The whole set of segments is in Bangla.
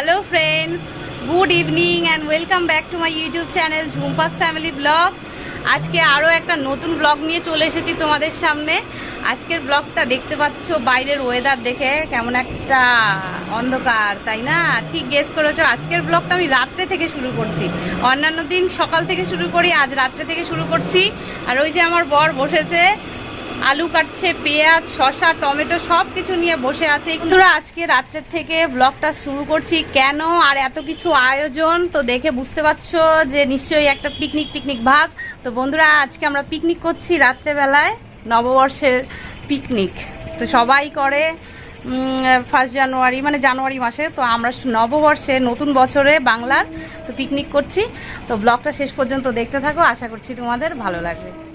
Hello friends good evening and welcome back to my YouTube channel Jhumpa's family blog আজকে আরও একটা নতুন ব্লগ নিয়ে চলে এসেছি তোমাদের সামনে। আজকের ব্লগটা দেখতে পাচ্ছ বাইরের ওয়েদার দেখে, কেমন একটা অন্ধকার, তাই না? ঠিক গেস করেছ, আজকের ব্লগটা আমি রাত্রে থেকে শুরু করছি। অন্যান্য দিন সকাল থেকে শুরু করি, আজ রাত্রে থেকে শুরু করছি। আর ওই যে আমার বর বসেছে আলু কাটছে, পেঁয়াজ, শসা, টমেটো সব কিছু নিয়ে বসে আছে। বন্ধুরা, আজকে রাত্রের থেকে ব্লগটা শুরু করছি। কেন আর এত কিছু আয়োজন? তো দেখে বুঝতে পারছ যে নিশ্চয়ই একটা পিকনিক পিকনিক ভাগ। তো বন্ধুরা, আজকে আমরা পিকনিক করছি রাত্রেবেলায়, নববর্ষের পিকনিক তো সবাই করে ফার্স্ট জানুয়ারি মানে জানুয়ারি মাসে। তো আমরা নববর্ষে নতুন বছরে বাংলার তো পিকনিক করছি। তো ব্লগটা শেষ পর্যন্ত দেখতে থাকো। আশা করছি তোমাদের ভালো লাগবে।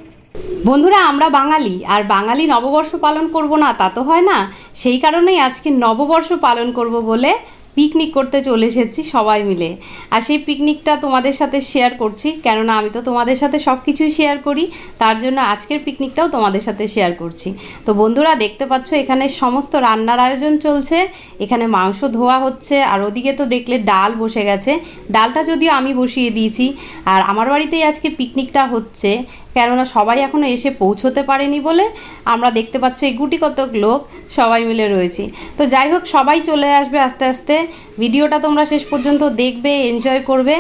বন্ধুরা, আমরা বাঙালি, আর বাঙালি নববর্ষ পালন করব না, তা তো হয় না। সেই কারণেই আজকে নববর্ষ পালন করব বলে পিকনিক করতে চলে এসেছি সবাই মিলে। আর সেই পিকনিকটা তোমাদের সাথে শেয়ার করছি, কেননা আমি তো তোমাদের সাথে সব কিছুই শেয়ার করি, তার জন্য আজকের পিকনিকটাও তোমাদের সাথে শেয়ার করছি। তো বন্ধুরা, দেখতে পাচ্ছ এখানে সমস্ত রান্নার আয়োজন চলছে, এখানে মাংস ধোয়া হচ্ছে, আর ওদিকে তো দেখলে ডাল বসে গেছে। ডালটা যদিও আমি বসিয়ে দিয়েছি, আর আমার বাড়িতেই আজকে পিকনিকটা হচ্ছে। কেননা সবাই এখনও এসে পৌঁছতে পারেনি বলে আমরা দেখতে পাচ্ছ এই গুটি কতক লোক সবাই মিলে রয়েছি। তো যাই হোক, সবাই চলে আসবে আস্তে আস্তে। ভিডিওটা তোমরা শেষ পর্যন্ত দেখবে এনজয় করবে।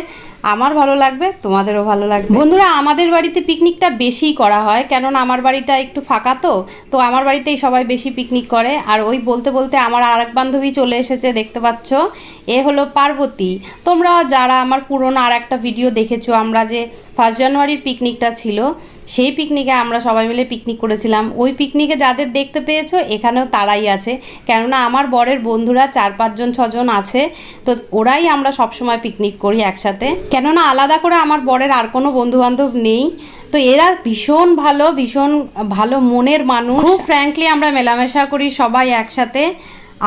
আমার ভালো লাগবে, তোমাদেরও ভালো লাগবে। বন্ধুরা, আমাদের বাড়িতে পিকনিকটা বেশিই করা হয়, কেননা আমার বাড়িটা একটু ফাঁকা তো। তো আমার বাড়িতেই সবাই বেশি পিকনিক করে। আর ওই বলতে বলতে আমার আরেক বান্ধবী চলে এসেছে, দেখতে পাচ্ছ। এ হলো পার্বতী। তোমরা যারা আমার পুরনো আর একটা ভিডিও দেখেছ, আমরা যে ফার্স্ট জানুয়ারির পিকনিকটা ছিল সেই পিকনিকে আমরা সবাই মিলে পিকনিক করেছিলাম। ওই পিকনিকে যাদের দেখতে পেয়েছ, এখানেও তারাই আছে। কেননা আমার বরের বন্ধুরা চার পাঁচজন ছজন আছে। তো ওরাই আমরা সবসময় পিকনিক করি একসাথে। কেননা আলাদা করে আমার বরের আর কোনো বন্ধুবান্ধব নেই। তো এরা ভীষণ ভালো ভীষণ ভালো মনের মানুষ। খুব ফ্র্যাঙ্কলি আমরা মেলামেশা করি সবাই একসাথে।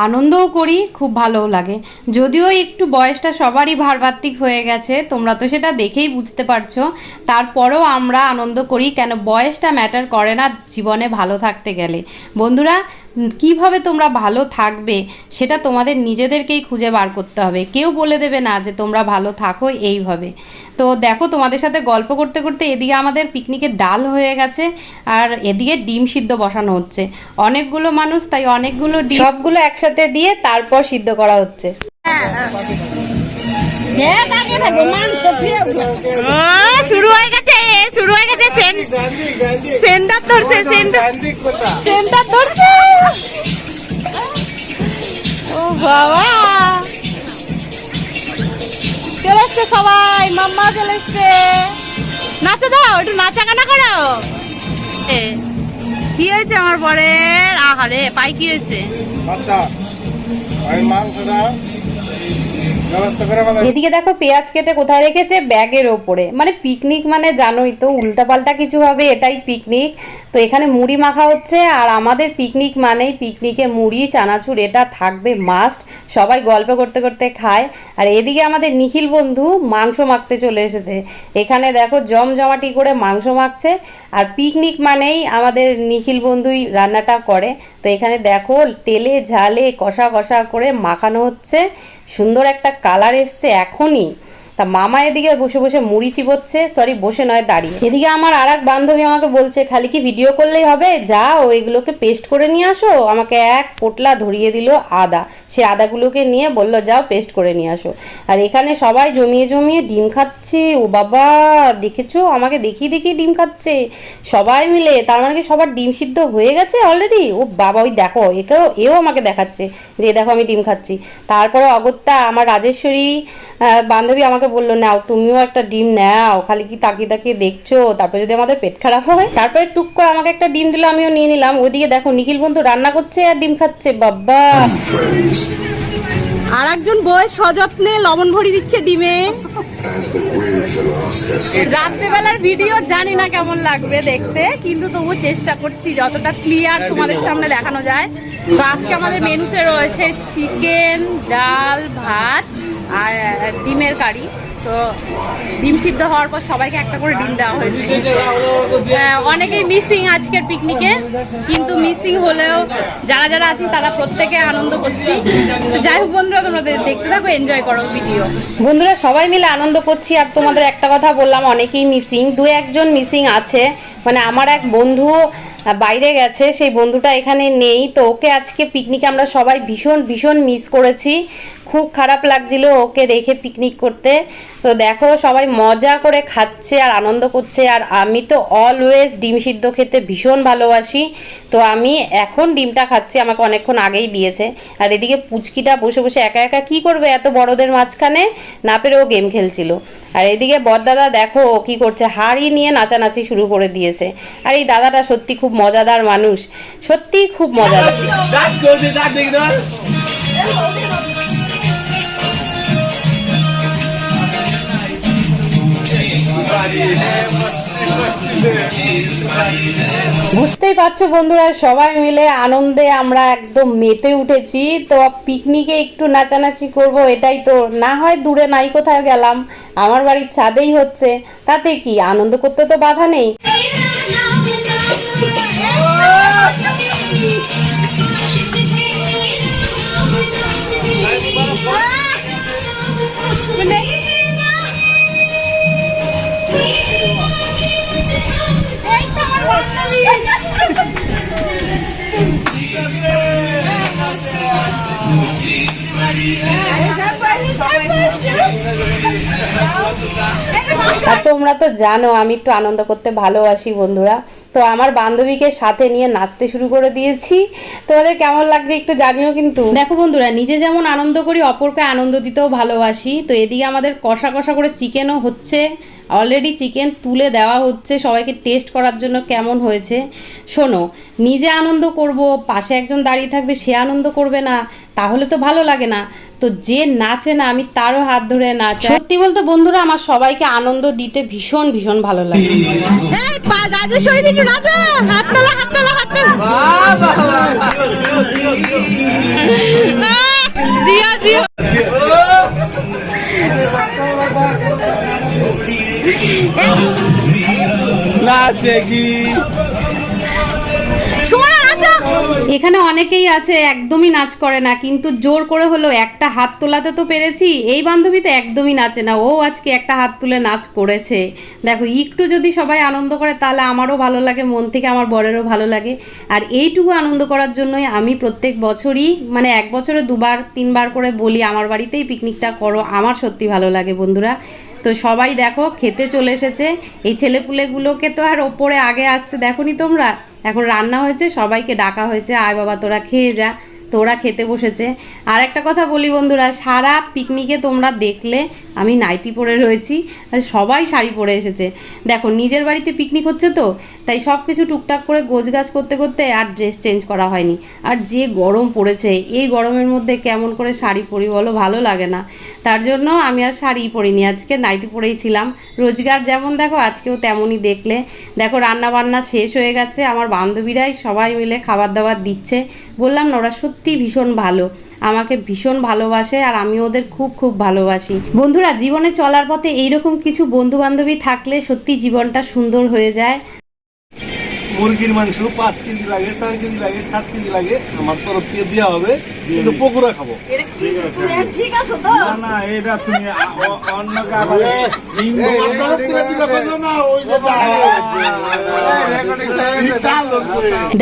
আনন্দও করি, খুব ভালোও লাগে। যদিও একটু বয়সটা সবারই ভারবাত্মিক হয়ে গেছে, তোমরা তো সেটা দেখেই বুঝতে পারছ। তারপরেও আমরা আনন্দ করি, কেন বয়সটা ম্যাটার করে না জীবনে ভালো থাকতে গেলে। বন্ধুরা কীভাবে তোমরা ভালো থাকবে সেটা তোমাদের নিজেদেরকেই খুঁজে বার করতে হবে। কেউ বলে দেবে না যে তোমরা ভালো থাকো এইভাবে। তো দেখো তোমাদের সাথে গল্প করতে করতে এদিকে আমাদের পিকনিকের ডাল হয়ে গেছে আর এদিকে ডিম সিদ্ধ বসানো হচ্ছে। অনেকগুলো মানুষ তাই অনেকগুলো ডিম সবগুলো একসাথে দিয়ে তারপর সিদ্ধ করা হচ্ছে। শুরু হয়ে গেছে শুরু হয়ে গেছে সেন্টার ধরছে সেন্টার সেন্টার ধরছে। বাবা। চলে এসছে সবাই, মাম্মা চলে এসছে। নাচে দাও, একটু নাচা কানা করো কি হয়েছে আমার বরের? আহারে, পাই কি হয়েছে? আচ্ছা মাংসটা এদিকে দেখো পেঁয়াজ কেটে কোথায় রেখেছে? ব্যাগের ওপরে। মানে পিকনিক মানে জানোই তো, উল্টাপাল্টা কিছু হবে, এটাই পিকনিক তো এখানে মুড়ি মাখা হচ্ছে, আর আমাদের পিকনিক মানেই পিকনিকে মুড়ি, চানাচুর, এটা থাকবে মাস্ট সবাই গল্প করতে করতে খায়। আর এদিকে আমাদের নিখিল বন্ধু মাংস মাখতে চলে এসেছে। এখানে দেখো জমজমাটি করে মাংস মাখছে। আর পিকনিক মানেই আমাদের নিখিল বন্ধুই রান্নাটা করে। তো এখানে দেখো তেলে ঝালে কষা কষা করে মাখানো হচ্ছে। সুন্দর একটা কালার এসছে এখনই। তা মামা এদিকে বসে বসে মুড়ি চিবোচ্ছে। সরি বসে নয়, দাঁড়িয়ে। এদিকে আমার আর এক বান্ধবী আমাকে বলছে, খালি কি ভিডিও করলেই হবে? যা ও এগুলোকে পেস্ট করে নিয়ে আসো। আমাকে এক পোটলা ধরিয়ে দিল আদা। সে আদাগুলোকে নিয়ে বলল, যাও পেস্ট করে নিয়ে আসো। আর এখানে সবাই জমিয়ে জমিয়ে ডিম খাচ্ছে। ও বাবা, দেখেছ? আমাকে দেখিয়ে দেখিয়ে ডিম খাচ্ছে। সবাই মিলে, তার মানে কি সবার ডিম সিদ্ধ হয়ে গেছে অলরেডি ও বাবা, ওই দেখো, একেও, এও আমাকে দেখাচ্ছে যে, দেখো, আমি ডিম খাচ্ছি। তারপরে অগত্যা আমার রাজেশ্বরী বান্ধবী আমাকে বলল, নাও, তুমিও একটা ডিম নাও। খালি কি তাকিয়ে তাকিয়ে দেখছ? তারপরে যদি আমাদের পেট খারাপ হয়? তারপরে টুক করে আমাকে একটা ডিম দিল, আমিও নিয়ে নিলাম। ওইদিকে দেখো, নিখিল বন্ধু রান্না করছে আর ডিম খাচ্ছে। বাবা! আর একজন বই সযত্নে লবণ ভরি দিচ্ছে ডিমে। রাত্রেবেলার ভিডিও জানি না কেমন লাগবে দেখতে, কিন্তু তবু চেষ্টা করছি যতটা ক্লিয়ার তোমাদের সামনে দেখানো যায়। তো আজকে আমাদের মেনুতে রয়েছে চিকেন ডাল, ভাত আর ডিমের কারি। তো ডিম সিদ্ধ হওয়ার পর সবাইকে একটা করে ডিম দেওয়া হয়েছে। হ্যাঁ, অনেকেই মিসিং আজকের পিকনিকে কিন্তু মিসিং হলেও যারা যারা আছি তারা প্রত্যেকে আনন্দ করছি। যাই হোক বন্ধুরা তোমরা দেখতে থাকো এনজয় করো ভিডিও বন্ধুরা সবাই মিলে আনন্দ করছি আর তোমাদের একটা কথা বললাম অনেকেই মিসিং দু একজন মিসিং আছে। মানে আমার এক বন্ধু বাইরে গেছে সেই বন্ধুটা এখানে নেই তো ওকে আজকে পিকনিকে আমরা সবাই ভীষণ ভীষণ মিস করেছি। খুব খারাপ লাগছিল ওকে রেখে পিকনিক করতে। তো দেখো সবাই মজা করে খাচ্ছে আর আনন্দ করছে। আর আমি তো অলওয়েজ ডিম সিদ্ধ খেতে ভীষণ ভালোবাসি। তো আমি এখন ডিমটা খাচ্ছি আমাকে অনেকক্ষণ আগেই দিয়েছে। আর এদিকে পুচকিটা বসে বসে একা একা কি করবে? এত বড়দের মাঝখানে না পেরে ও গেম খেলছিল। আর এদিকে বড়দাদা দেখো ও কি করছে হাড়ি নিয়ে নাচানাচি শুরু করে দিয়েছে। আর এই দাদাটা সত্যি খুব মজাদার মানুষ। সত্যি খুব মজাদার। বুঝতেই পারছ বন্ধুরা, সবাই মিলে আনন্দে আমরা একদম মেতে উঠেছি। তো পিকনিকে একটু নাচানাচি করব, এটাই তো। না হয় দূরে নাই কোথায় গেলাম, আমার বাড়ির ছাদেই হচ্ছে। তাতে কি, আনন্দ করতে তো বাধা নেই। আর তোমরা তো জানো, আমি একটু আনন্দ করতে ভালোবাসি বন্ধুরা। তো আমার বান্ধবীকে সাথে নিয়ে নাচতে শুরু করে দিয়েছি। তোমাদের কেমন লাগছে একটু জানিও কিন্তু। দেখো বন্ধুরা, নিজে যেমন আনন্দ করি, অপরকে আনন্দ দিতেও ভালোবাসি। তো এদিকে আমাদের কষা কষা করে চিকেনও হচ্ছে। অলরেডি চিকেন তুলে দেওয়া হচ্ছে। সবাইকে টেস্ট করার জন্য কেমন হয়েছে? শোনো নিজে আনন্দ করব পাশে একজন দাঁড়িয়ে থাকবে সে আনন্দ করবে না তাহলে তো ভালো লাগে না। তো যে নাচে না আমি তারও হাত ধরে নাচ সত্যি বলতে বন্ধুরা আমার সবাইকে আনন্দ দিতে ভীষণ ভীষণ ভালো লাগে। জিয়া জিয়া এখানে অনেকেই আছে, একদমই নাচ করে না, কিন্তু জোর করে হলো একটা হাত তোলাতে তো পেরেছি। এই বান্ধবী তো একদমই নাচে না, ও আজকে একটা হাত তুলে নাচ করেছে। দেখো, একটু যদি সবাই আনন্দ করে, তাহলে আমারও ভালো লাগে, মন থেকে আমার বরেরও ভালো লাগে। আর এইটুকু আনন্দ করার জন্যই আমি প্রত্যেক বছরই মানে এক বছরে দুবার, তিনবার করে বলি, আমার বাড়িতেই পিকনিকটা করো, আমার সত্যি ভালো লাগে, বন্ধুরা। তো সবাই দেখো, খেতে চলে এসেছে। এই ছেলেপুলেগুলোকে তো আর ওপরে আগে আসতে দেখোনি তোমরা? এখন রান্না হয়েছে, সবাইকে ডাকা হয়েছে, আয় বাবা, তোরা খেয়ে যা। তোরা খেতে বসেছে। আর একটা কথা বলি বন্ধুরা, সারা পিকনিকে তোমরা দেখলে আমি নাইটি পরে রয়েছি, আর সবাই শাড়ি পরে এসেছে। দেখো, নিজের বাড়িতে পিকনিক হচ্ছে তো, তাই সব কিছু টুকটাক করে গোছগাছ করতে করতে আর ড্রেস চেঞ্জ করা হয়নি। আর যে গরম পড়েছে, এই গরমের মধ্যে কেমন করে শাড়ি পরি বলো? ভালো লাগে না। তার জন্য আমি আর শাড়ি পরিনি, আজকে নাইটি পরেই ছিলাম। রোজগার যেমন দেখো, আজকেও তেমনই দেখলে। দেখো রান্না বান্না শেষ হয়ে গেছে, আমার বান্ধবীরাই সবাই মিলে খাবার দাবার দিচ্ছে। বললাম না, ওরা সত্যি ভীষণ ভালো। আমাকে ভীষণ ভালোবাসে আর আমি ওদের খুব খুব ভালোবাসি। বন্ধুরা, জীবনে চলার পথে এইরকম কিছু বন্ধু বান্ধবী থাকলে সত্যি জীবনটা সুন্দর হয়ে যায়। মুরগির মাংস পাঁচ কেজি লাগে ছয় কেজি লাগে সাত কেজি লাগে আমার তরফ থেকে দেওয়া হবে কিন্তু পকোড়া খাব। না না এটা তুমি অন্য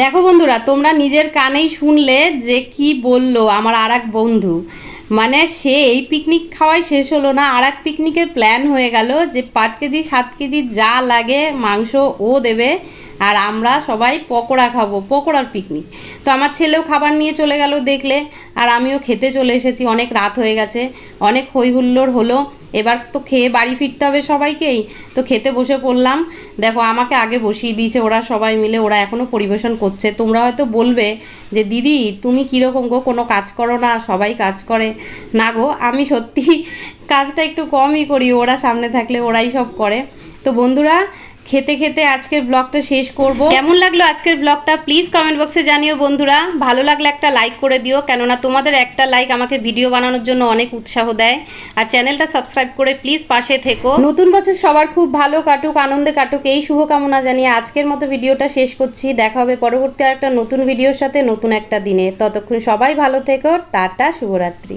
দেখো বন্ধুরা তোমরা নিজের কানেই শুনলে যে কি বলল আমার আর এক বন্ধু। মানে সে এই পিকনিক খাওয়াই শেষ হলো না আর এক পিকনিকের প্ল্যান হয়ে গেল যে পাঁচ কেজি সাত কেজি যা লাগে মাংস ও দেবে। আর আমরা সবাই পকোড়া খাব, পকোড়ার পিকনিক তো আমার ছেলেও খাবার নিয়ে চলে গেল দেখলে, আর আমিও খেতে চলে এসেছি, অনেক রাত হয়ে গেছে, অনেক হই হুল্লোড় হলো। এবার তো খেয়ে বাড়ি ফিরতে হবে সবাইকেই। তো খেতে বসে পড়লাম। দেখো, আমাকে আগে বসিয়ে দিয়েছে ওরা সবাই মিলে, ওরা এখনও পরিবেশন করছে। তোমরা হয়তো বলবে যে, দিদি, তুমি কীরকম গো? কোনো কাজ করো না, সবাই কাজ করে। না গো, আমি সত্যি কাজটা একটু কমই করি, ওরা সামনে থাকলে ওরাই সব করে। তো বন্ধুরা খেতে খেতে আজকের ব্লগটা শেষ করব। কেমন লাগল আজকের ব্লগটা প্লিজ কমেন্ট বক্সে জানিও বন্ধুরা। ভালো লাগলে একটা লাইক করে দিও কেননা তোমাদের একটা লাইক আমাকে ভিডিও বানানোর জন্য অনেক উৎসাহ দেয়। আর চ্যানেলটা সাবস্ক্রাইব করে প্লিজ পাশে থেকো। নতুন বছর সবার খুব ভালো কাটুক আনন্দে কাটুক এই শুভকামনা জানিয়ে আজকের মতো ভিডিওটা শেষ করছি। দেখা হবে পরবর্তী আর একটা নতুন ভিডিওর সাথে নতুন একটা দিনে। ততক্ষণ সবাই ভালো থেকো টাটা শুভরাত্রি।